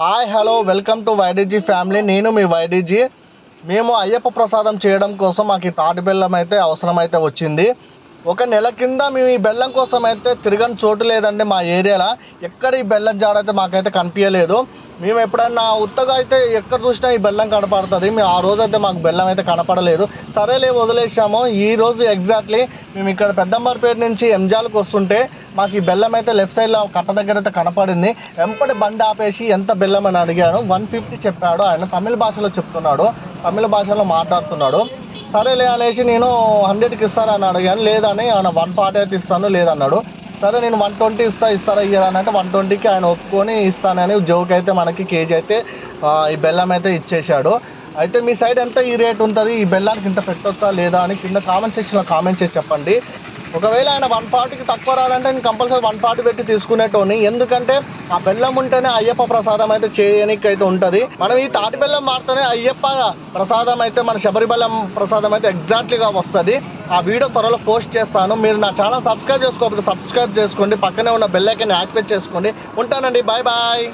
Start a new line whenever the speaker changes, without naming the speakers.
Hi hello welcome to YDG family. నేను మీ వైడీజీ. మేము అయ్యప్ప ప్రసాదం చేయడం కోసం మాకు ఈ తాటి బెల్లం అయితే అవసరమైతే వచ్చింది. ఒక నెల కింద మేము ఈ బెల్లం కోసం అయితే తిరగని చోటు లేదండి మా ఏరియాలో. ఎక్కడ ఈ బెల్లం జాడ అయితే మాకైతే కనిపించలేదు. మేము ఎప్పుడైనా ఉత్తగా అయితే ఎక్కడ చూసినా ఈ బెల్లం కనపడుతుంది. మేము ఆ రోజు అయితే మాకు బెల్లం అయితే కనపడలేదు. సరేలే వదిలేసాము. ఈ రోజు ఎగ్జాక్ట్లీ మేము ఇక్కడ పెద్దంబర్పేట నుంచి ఎంజాల్కి వస్తుంటే మాకు ఈ బెల్లం అయితే లెఫ్ట్ సైడ్లో కట్ట దగ్గర అయితే కనపడింది. వెంపటి బండి ఆపేసి ఎంత బెల్లం అని అడిగాను. వన్ ఫిఫ్టీ చెప్పాడు. ఆయన తమిళ భాషలో చెప్తున్నాడు. తమిళ భాషలో మాట్లాడుతున్నాడు. సరేలే అనేసి నేను హండ్రెడ్కి ఇస్తారని అడిగాను. లేదని ఆయన వన్ ఫార్టీ అయితే ఇస్తాను లేదన్నాడు. సరే నేను వన్ ట్వంటీ ఇస్తా ఇస్తారా ఇయ్యారని అంటే వన్ ట్వంటీకి ఆయన ఒప్పుకొని ఇస్తానని జోక్ అయితే మనకి కేజీ అయితే ఈ బెల్లం అయితే ఇచ్చేశాడు. అయితే మీ సైడ్ ఎంత ఈ రేట్ ఉంటుంది? ఈ బెల్లానికి ఇంత పెట్టొచ్చా లేదా అని కింద కామెంట్ సెక్షన్లో కామెంట్ చేసి చెప్పండి. ఒకవేళ ఆయన వన్ ఫార్టీకి తక్కువ రాదంటే నేను కంపల్సరీ వన్ ఫార్టీ పెట్టి తీసుకునేటోని ఎందుకంటే ఆ బెల్లం ఉంటేనే అయ్యప్ప ప్రసాదం అయితే చేయడానికి అయితే ఉంటుంది. మనం ఈ తాటి బెల్లం మారితేనే అయ్యప్ప ప్రసాదం అయితే మన శబరి బెల్లం ప్రసాదం అయితే ఎగ్జాక్ట్లీగా వస్తుంది. ఆ వీడియో త్వరలో పోస్ట్ చేస్తాను. మీరు నా ఛానల్ సబ్స్క్రైబ్ చేసుకోకపోతే సబ్స్క్రైబ్ చేసుకోండి. పక్కనే ఉన్న బెల్ యాక్టివేట్ చేసుకోండి. ఉంటానండి. Bye bye